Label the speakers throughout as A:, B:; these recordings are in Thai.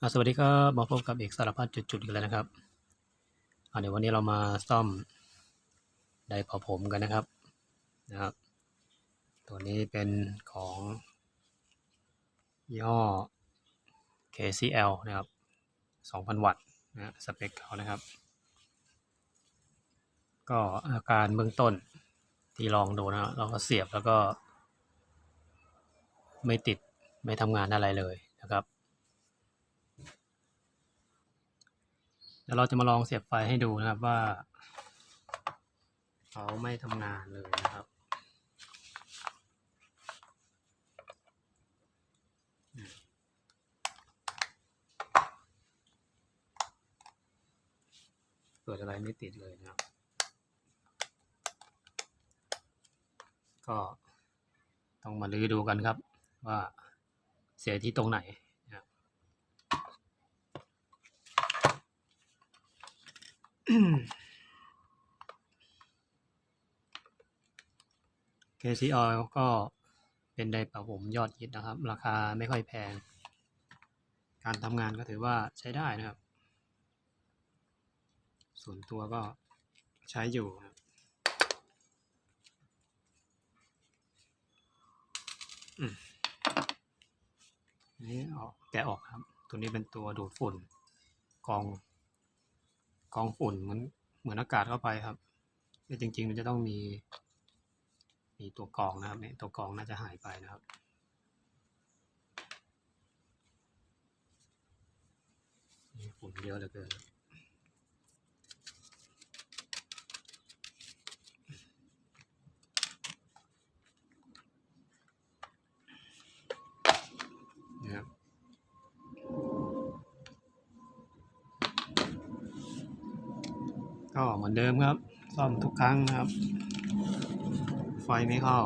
A: สวัสดีครับมาพบกับเอกสารพัดจุดๆอีกแล้วนะครับเดี๋ยววันนี้เรามาซ่อมไดร์เป่าผมกันนะครับนะครับ ตัวนี้เป็นของยี่ห้อ KCL นะครับ 2,000 วัตต์นะสเปคเขานะครับ ก็อาการเบื้องต้นที่ลองดูนะฮะเราก็เสียบแล้วก็ ไม่ติดไม่ทำงานอะไรเลยนะครับ ดี๋ยวเราจะมาลองเสียบไฟให้ดูนะครับว่าเขาไม่ทำงานเลยนะครับเปิดอะไรไม่ติดเลยนะครับ ก็ต้องมาลื้อดูกันครับว่าเสียที่ตรงไหน นะครับ KCL ก็เป็นไดร์เป่าผมยอดฮิตนะครับ ราคาไม่ค่อยแพง การทำงานก็ถือว่าใช้ได้นะครับ ส่วนตัวก็ใช้อยู่ครับอืมอันนี้เอาแกะออกครับ ตัวนี้เป็นตัวดูดฝุ่นกอง กองฝุ่นเหมือนเหมือนอากาศเข้าไปครับแต่จริง ๆ มันจะต้องมี มีตัวกรองนะครับเนี่ยตัวกรองน่าจะหายไปนะครับนี่ฝุ่นเยอะเหลือเกิน ก็เหมือนเดิมครับ ซ่อมทุกครั้งนะครับ ไฟไม่เข้า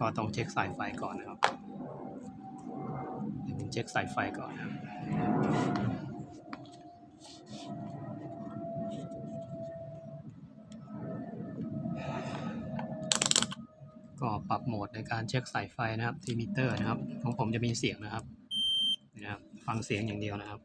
A: ก็ต้องเช็คสายไฟก่อนนะครับเดี๋ยวผมเช็คสายไฟก่อนครับก็ปรับโหมดในการเช็คสายไฟนะครับที่มิเตอร์นะครับ ของผมจะมีเสียงนะครับนะครับ ฟังเสียงอย่างเดียวนะครับ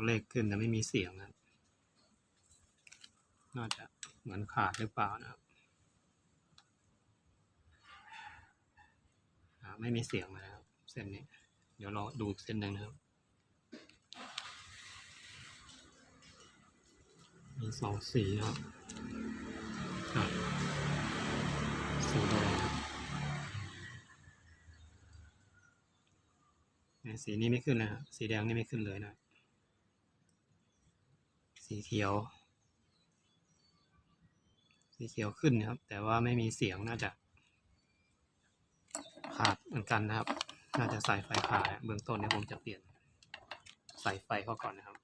A: ตัวเลขขึ้นแต่ไม่มีเสียงนะน่าจะเหมือนขาดหรือเปล่านะครับไม่มีเสียงเลยนะครับ เส้นนี้ เดี๋ยวเราดูอีกเส้นหนึ่งนะครับ มีสองสีนะครับสีแดงเนี่ยสีนี้ไม่ขึ้นเลยครับสีแดงนี่ไม่ขึ้นเลยนะ สีเขียว สีเขียวขึ้นนะครับ แต่ว่าไม่มีเสียงน่าจะ ขาดเหมือนกันนะครับ น่าจะสายไฟขาดเบื้องต้นเนี่ยผมจะเปลี่ยนสายไฟเข้าก่อนนะครับ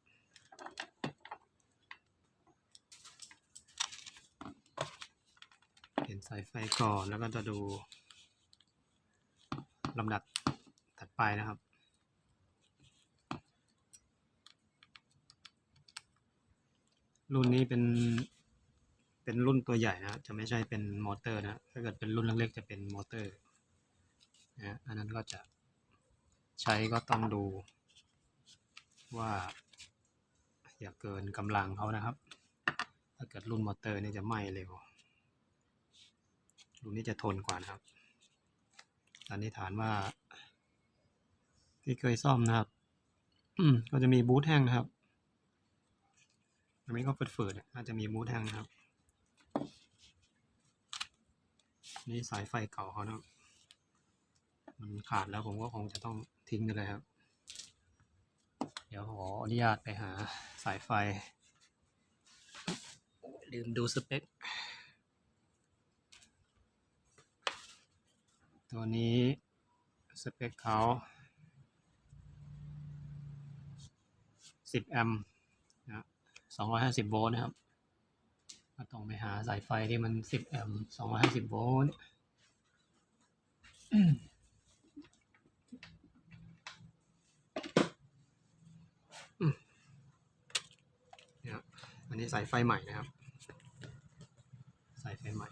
A: เปลี่ยนสายไฟก่อนแล้วก็จะดูลำดับถัดไปนะครับ รุ่นนี้เป็น เป็นรุ่นตัวใหญ่นะจะไม่ใช่เป็นมอเตอร์นะถ้าเกิดเป็นรุ่นเล็กๆจะเป็นมอเตอร์นะอันนั้นก็จะใช้ก็ต้องดูว่า อย่าเกินกำลังเขานะครับ ถ้าเกิดรุ่นมอเตอร์นี่จะไหม้เร็ว รุ่นนี้จะทนกว่านะครับสันนิษฐานว่า ที่เคยซ่อมนะครับก็จะมีบูทแห้งนะครับ อันนี้ก็ฝืดๆน่าจะมีบูทแห้งนะครับ นี่สายไฟเก่าเขานะมันขาดแล้วผมก็คงจะต้องทิ้งไปเลยครับ เดี๋ยวขออนุญาตไปหาสายไฟ ลืมดูสเปค ตัวนี้สเปคเขา10 แอมป์ 250 โวลต์นะครับ ก็ต้องไปหาสายไฟที่มัน 10 แอมป์250 โวลต์อันนี้สายไฟใหม่นะครับ สายไฟใหม่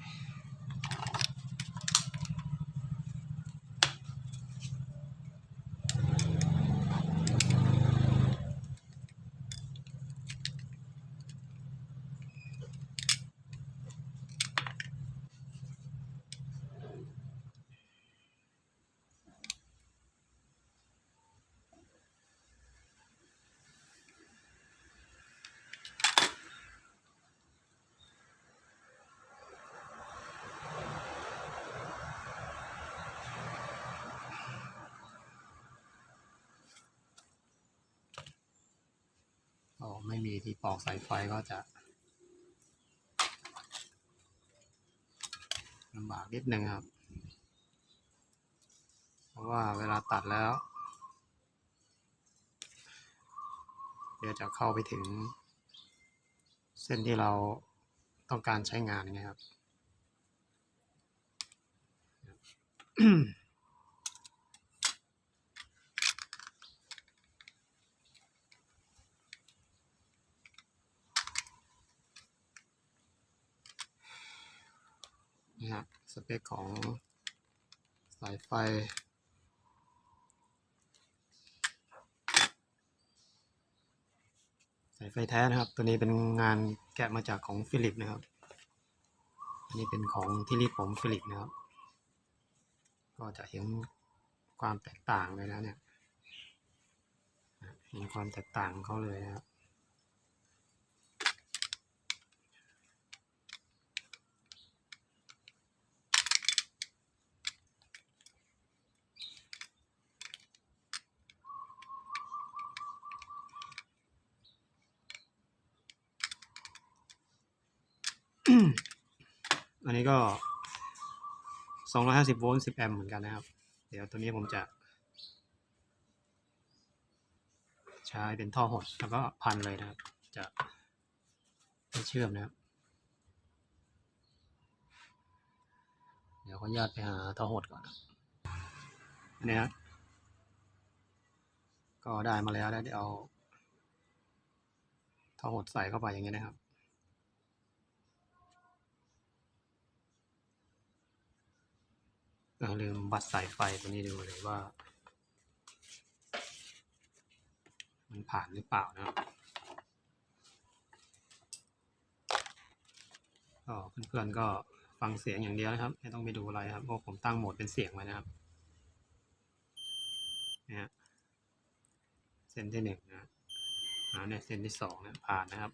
A: ไม่มีที่ปอกสายไฟก็จะลำบากนิดนึงครับ เพราะว่าเวลาตัดแล้ว เดี๋ยวจะเข้าไปถึง เส้นที่เราต้องการใช้งานไงครับ นี่ฮะสเปคของสายไฟ สายไฟแท้นะครับ ตัวนี้เป็นงานแกะมาจากของฟิลิปนะครับ อันนี้เป็นของที่รีดผมฟิลิปนะครับ ก็จะเห็นความแตกต่างเลยนะเนี่ยเห็นความแตกต่างของเขาเลยนะครับ อันนี้ก็250โวลต์10แอมป์เหมือนกันนะครับ เดี๋ยวตัวนี้ผมจะ ใช้เป็นท่อหดแล้วก็พันเลยนะครับ จะไม่เชื่อมนะครับ เดี๋ยวขออนุญาตไปหาท่อหดก่อนอันนี้ครับก็ได้มาแล้วแล้เดี๋ยวเอาท่อหดใส่เข้าไปอย่างนี้นะครับ เราลืมวัดสายไฟตัวนี้ดูเลยว่า มันผ่านหรือเปล่านะครับก็เพื่อนๆก็ฟังเสียงอย่างเดียวนะครับ ไม่ต้องไปดูอะไรครับเพราะผมตั้งโหมดเป็นเสียงไว้นะครับเนี่ยฮะเส้นที่หนึ่งนะอ่าเนี่ยเส้นที่สองนะผ่านนะครับ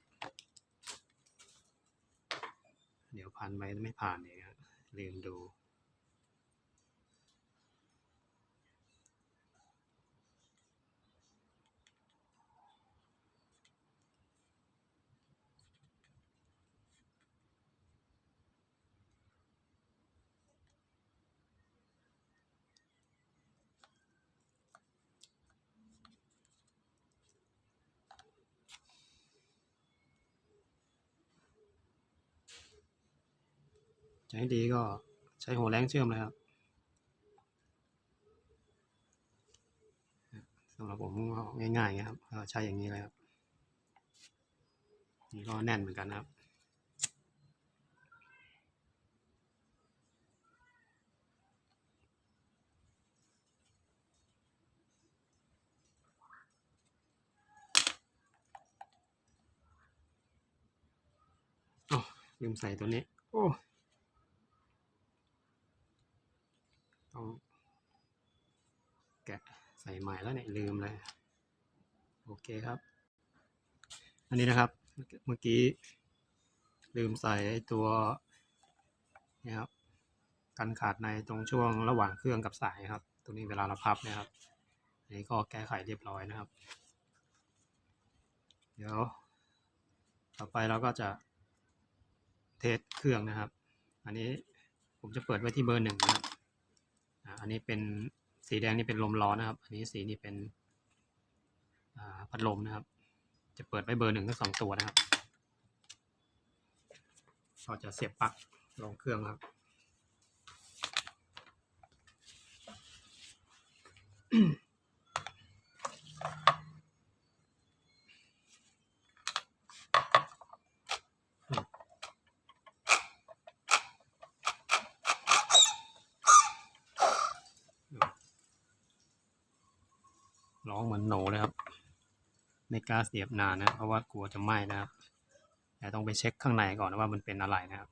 A: เดี๋ยวผ่านไปไม่ผ่านเองครับลืมดู จะให้ดีก็ใช้หัวแรงเชื่อมเลยครับสำหรับผมง่ายๆครับก็ใช้อย่างนี้เลยครับนี่ก็แน่นเหมือนกันนะครับอ๋อลืมใส่ตัวนี้ โอ้ ต้องแกะใส่ใหม่แล้วเนี่ยลืมเลย โอเคครับ อันนี้นะครับเมื่อกี้ลืมใส่ตัวนี่ครับกันขาดในตรงช่วงระหว่างเครื่องกับสายครับตัวนี้เวลาเราพับเนะครับอันนี้ก็แก้ไขเรียบร้อยนะครับ เดี๋ยว ต่อไปเราก็จะเทสเครื่องนะครับ อันนี้ผมจะเปิดไว้ที่เบอร์หนึ่งนะครับอันนี้เป็น สีแดงนี่เป็นลมร้อนนะครับ อันนี้สีนี่เป็นพัดลมนะครับ จะเปิดไว้เบอร์หนึ่งทั้งสองตัวนะครับเราจะเสียบปลั๊กลงเครื่องครับองเหมือนหนูเลยครับ ไม่ กล้าเสียบนานนะ เพราะว่ากลัวจะไหม้นะครับ แต่ต้องไปเช็คข้างในก่อนนะว่ามันเป็นอะไรนะครับ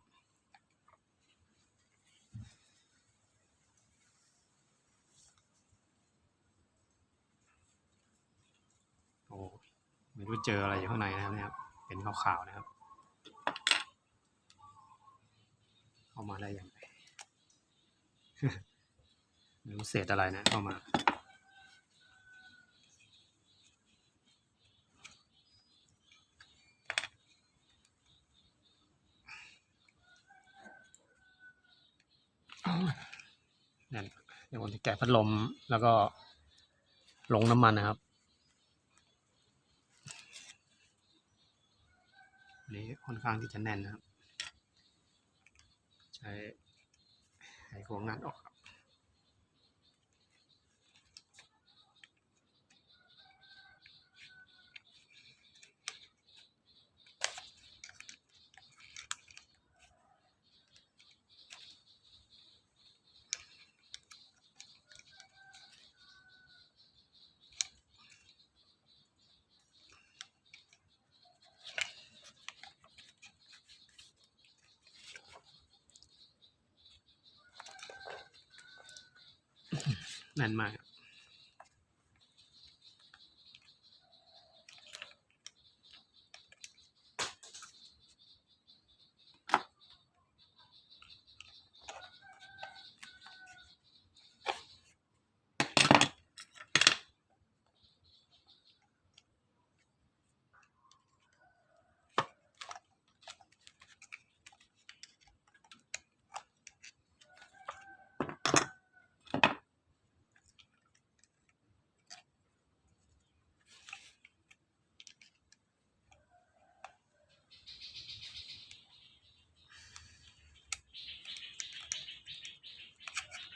A: โอ้ไม่รู้เจออะไรอยู่ข้างในนะครับเนี่ยครับเป็นขาวๆนะครับ เข้ามาได้ยังไงไม่รู้เศษอะไรนะเข้ามา นั่นเดี๋ยวผมจะแกะพัดลมแล้วก็ลงน้ำมันนะครับนนี้ค่อนข้างที่จะแน่นนะครับ ใช้ไขควงงัดออกครับ น่นมาก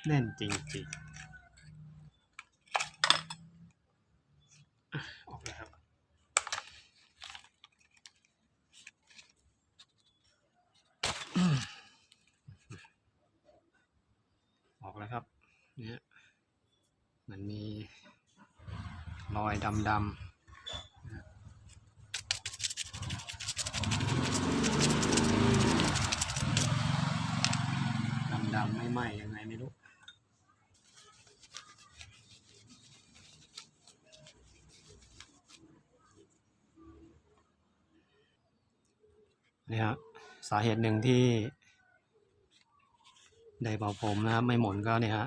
A: แน่นจริงๆ อออกแล้วครับออกแล้วครับ เนี่ยมันมีรอยดำๆดำไม่ไหมยังไงไม่รู้ นี่ฮะสาเหตุหนึ่งที่ได้เป่าผมนะครับ ไม่หมุนก็เนี่ยฮะ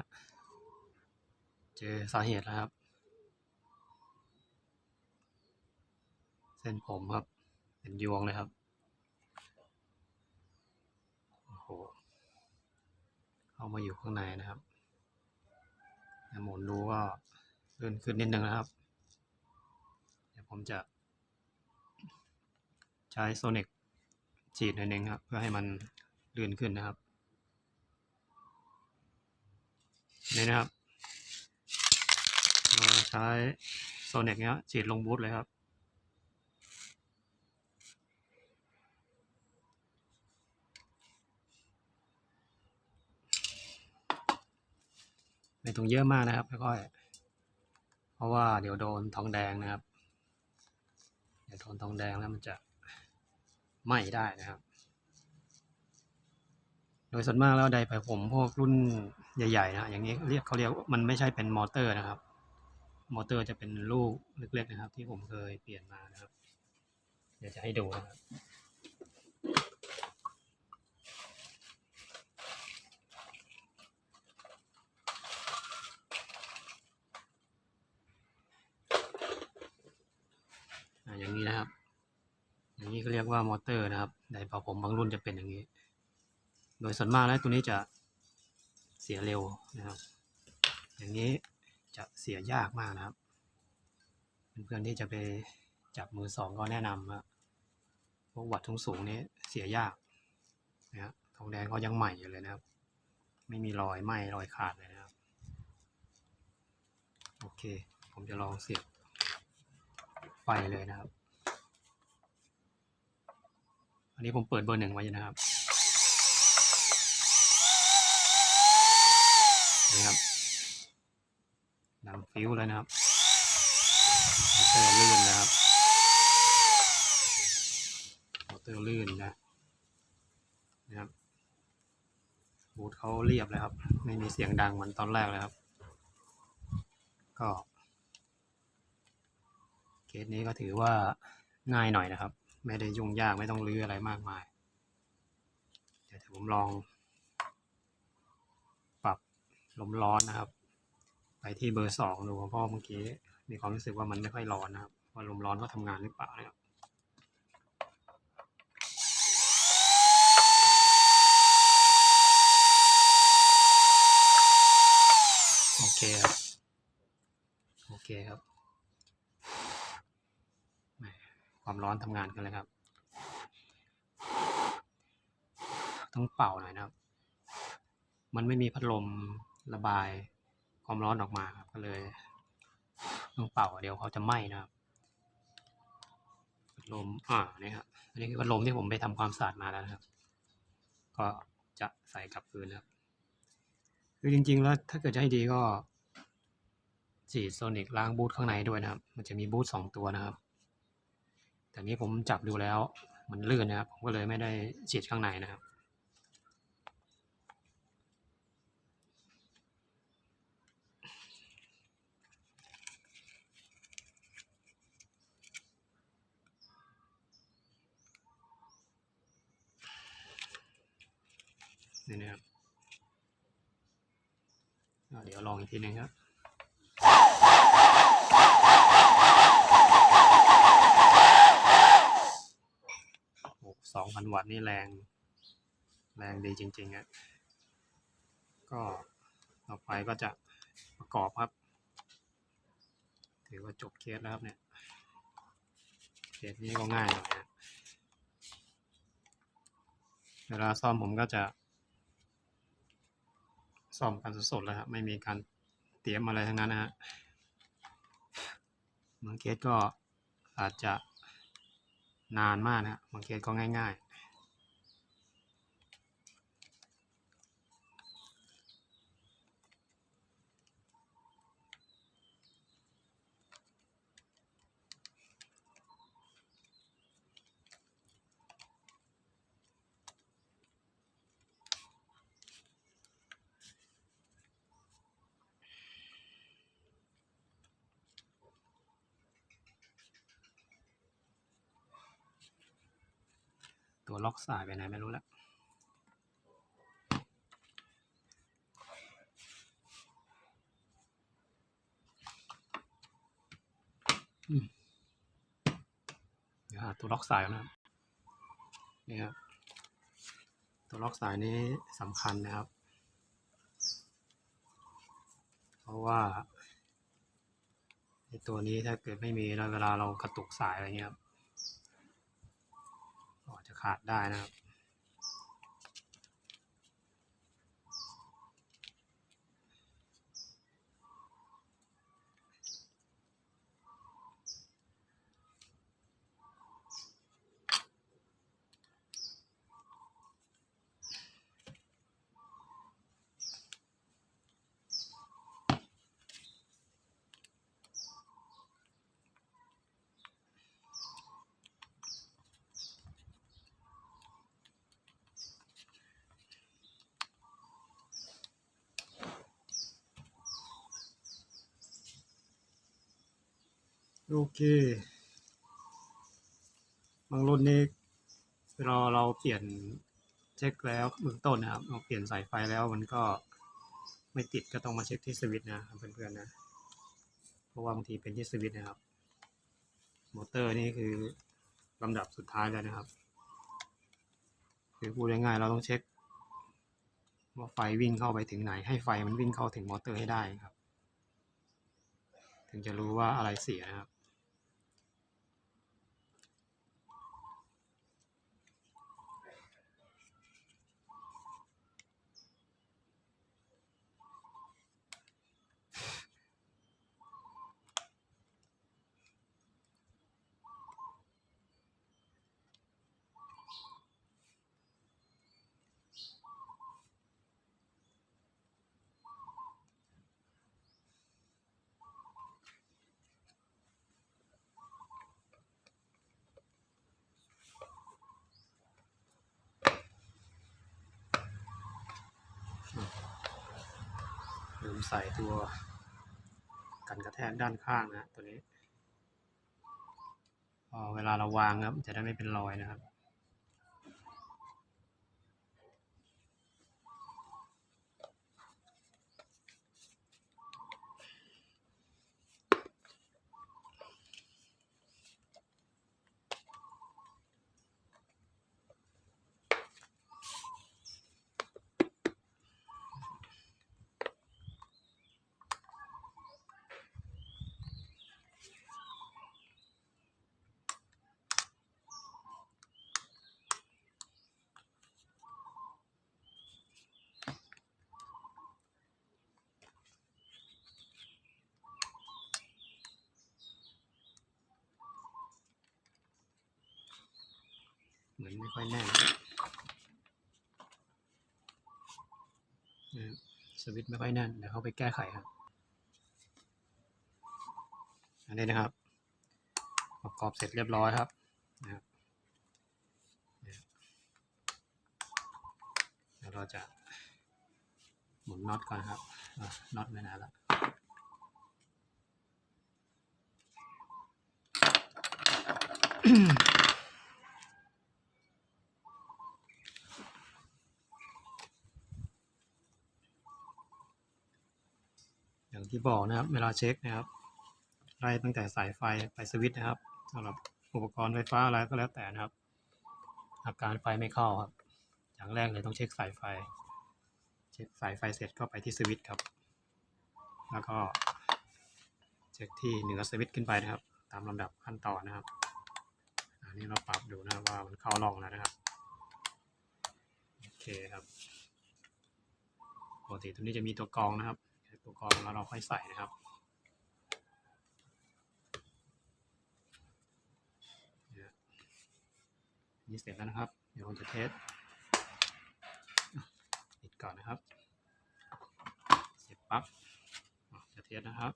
A: เจอสาเหตุแล้วครับ เส้นผมครับ เป็นยวงเลยครับโอ้โหเข้ามาอยู่ข้างในนะครับแต่หมุนดูก็เลื่อนขึ้นนิดนึงนะครับ เดี๋ยวผมจะใช้โซนิก ฉีดหน่อยนึงครับ เพื่อให้มันเลื่อนขึ้นนะครับนี่นะครับเราใช้โซเนิกเนี้ยฉีดลงบูทเลยครับไม่ต้องเยอะมากนะครับค่อยๆเพราะว่าเดี๋ยวโดนทองแดงนะครับ เดี๋ยวโดนทองแดงแล้วมันจะ ไหม้ได้นะครับ โดยส่วนมากแล้วไดร์ไผ่ผมพวกรุ่นใหญ่ๆนะอย่างนี้เรียกเขาเรียกมันไม่ใช่เป็นมอเตอร์นะครับ มอเตอร์จะเป็นลูกเล็กๆนะครับ ที่ผมเคยเปลี่ยนมานะครับ เดี๋ยวจะให้ดูนะครับอ่าอย่างนี้นะครับ อย่างนี้ก็เรียกว่ามอเตอร์นะครับไดเป่าผมบางรุ่นจะเป็นอย่างนี้ โดยส่วนมากแล้วตัวนี้จะเสียเร็วนะครับ อย่างนี้จะเสียยากมากนะครับ เพื่อนๆที่จะไปจับมือสองก็แนะนำว่าพวกวัดทุงสูงนี้เสียยากนะฮะทองแดงเขายังใหม่อยู่เลยนะครับ ไม่มีรอยไหม้รอยขาดเลยนะครับ โอเค ผมจะลองเสียบไฟเลยนะครับ อันนี้ผมเปิดเบอร์หนึ่งไว้อยู่นะครับนี่ครับดังฟิวเลยนะครับมอเตอร์ลื่นนะครับมอเตอร์ลื่นนะนะครับบูทเขาเรียบเลยครับ ไม่มีเสียงดังเหมือนตอนแรกเลยครับ ก็เคสนี้ก็ถือว่าง่ายหน่อยนะครับ ไม่ได้ยุ่งยากไม่ต้องรื้ออะไรมากมาย เดี๋ยวผมลอง ปรับลมร้อนนะครับ ไปที่เบอร์สองดูเพราะเมื่อกี้มีความรู้สึกว่ามันไม่ค่อยร้อนนะครับ ว่าลมร้อนก็ทำงานหรือเปล่านะครับโอเคครับ โอเคครับแหม ความร้อนทำงานกันเลยครับ ต้องเป่าหน่อยนะครับ มันไม่มีพัดลมระบายความร้อนออกมาครับก็เลย ต้องเป่าเดี๋ยวเขาจะไหม้นะครับพัดลมอ่านี่ครับอันนี้คือพัดลมที่ผมไปทำความสะอาดมาแล้วนะครับ ก็จะใส่กลับคืนนะครับคือจริง ๆ แล้วถ้าเกิดจะให้ดีก็ฉีดโซนิกล้างบูทข้างในด้วยนะครับ มันจะมีบูทสองตัวนะครับ แต่นี้ผมจับดูแล้วมันลื่นนะครับ ผมก็เลยไม่ได้ฉีดข้างในนะครับ นี่นะครับ เดี๋ยวลองอีกทีหนึงครับ สองพันวัตต์นี่แรง แรงดีจริงๆอะก็ต่อไปก็จะประกอบครับ ถือว่าจบเคสแล้วครับเนี่ยเคสนี้ก็ง่ายหน่อยนะเวลาซ่อมผมก็จะซ่อมกันสดๆเลยครับไม่มีการเตรียมอะไรทั้งนั้นนะฮะบางเคสก็อาจจะ นานมากนะฮะบางเคสก็ง่าย ตัวล็อกสายไปไหนไม่รู้แล้วเดี๋ยวหาตัวล็อกสายก่อนนะครับนี่ครับตัวล็อกสายนี้สำคัญนะครับ เพราะว่าไอ้ตัวนี้ถ้าเกิดไม่มีแล้วเวลาเรากระตุกสายอะไรเงี้ยครับ ขาดได้นะครับ โอเคบางรุ่นนี้เวลาเราเปลี่ยนเช็คแล้วเบื้องต้นนะครับเราเปลี่ยนสายไฟแล้วมันก็ไม่ติดก็ต้องมาเช็คที่สวิตช์นะครับเพื่อนๆนะ เพราะว่าบางทีเป็นที่สวิตช์นะครับมอเตอร์นี่คือลำดับสุดท้ายแล้วนะครับ คือพูดง่ายๆเราต้องเช็คว่าไฟวิ่งเข้าไปถึงไหน ให้ไฟมันวิ่งเข้าถึงมอเตอร์ให้ได้ครับ ถึงจะรู้ว่าอะไรเสียนะครับ มใส่ตัวกันกระแทกด้านข้างนะฮะตัวนี้พอเวลาเราวางครับจะได้ไม่เป็นรอยนะครับ มือนไม่ค่อยแน่นนะครับสวิตช์ไม่ค่อยแน่นเดี๋ยวเขาไปแก้ไขครับ อันนี้นะครับ ประกอบเสร็จเรียบร้อยครับนะครับเดี๋ยวเราจะหมุนน็อตก่อนครับน็อตไม่นานแล้วอ ย่างที่บอกนะครับ เวลาเช็คนะครับไล่ตั้งแต่สายไฟไปสวิตช์นะครับสำหรับอุปกรณ์ไฟฟ้าอะไรก็แล้วแต่นะครับ อาการไฟไม่เข้าครับ อย่างแรกเลยต้องเช็คสายไฟ เช็คสายไฟเสร็จก็ไปที่สวิตช์ครับ แล้วก็เช็คที่เหนือสวิตช์ขึ้นไปนะครับ ตามลำดับขั้นตอนนะครับ อันนี้เราปรับดูนะครับว่ามันเข้าร่องแล้วนะครับโอเคครับปกติตัวนี้จะมีตัวกรองนะครับ อุปกรองแล้วเราค่อยใส่นะครับนี่เสร็จแล้วนะครับ เดี๋ยวผมจะเทสปิดก่อนนะครับ เสร็จปั๊บจะเทสนะครับ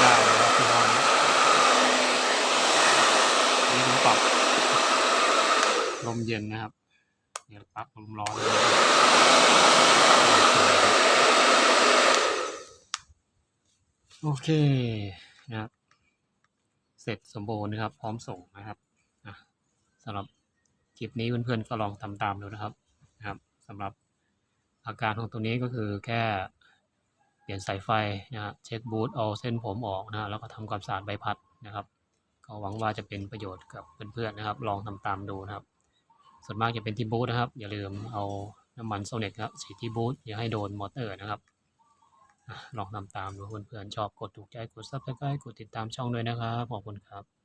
A: ได้เลยครับพี่น้องนี่ผมปรับล มเย็นนะครับ เดี๋ยวปรับลมร้อนโอเคนะครับเสร็จสมบูรณ์นะครับ พร้อมส่งนะครับสำหรับคลิปนี้เพื่อนๆก็ลองทำตามดูนะครับนะครับสำหรับอาการของตัวนี้ก็คือแค่เปลี่ยนสายไฟนะฮะเช็คบูทเอาเส้นผมออกนะฮะแล้วก็ทำความสะอาดใบพัดนะครับ ก็หวังว่าจะเป็นประโยชน์กับเพื่อนๆนะครับ ลองทำตามดูนะครับ ส่วนมากจะเป็นที่บูธนะครับ อย่าลืมเอาน้ำมันโซเน็ตครับฉีดที่บูธอย่าให้โดนมอเตอร์นะครับลองทำตามดูเพื่อนๆชอบกดถูกใจกดซับสไครต์กดติดตามช่องด้วยนะครับขอบคุณครับ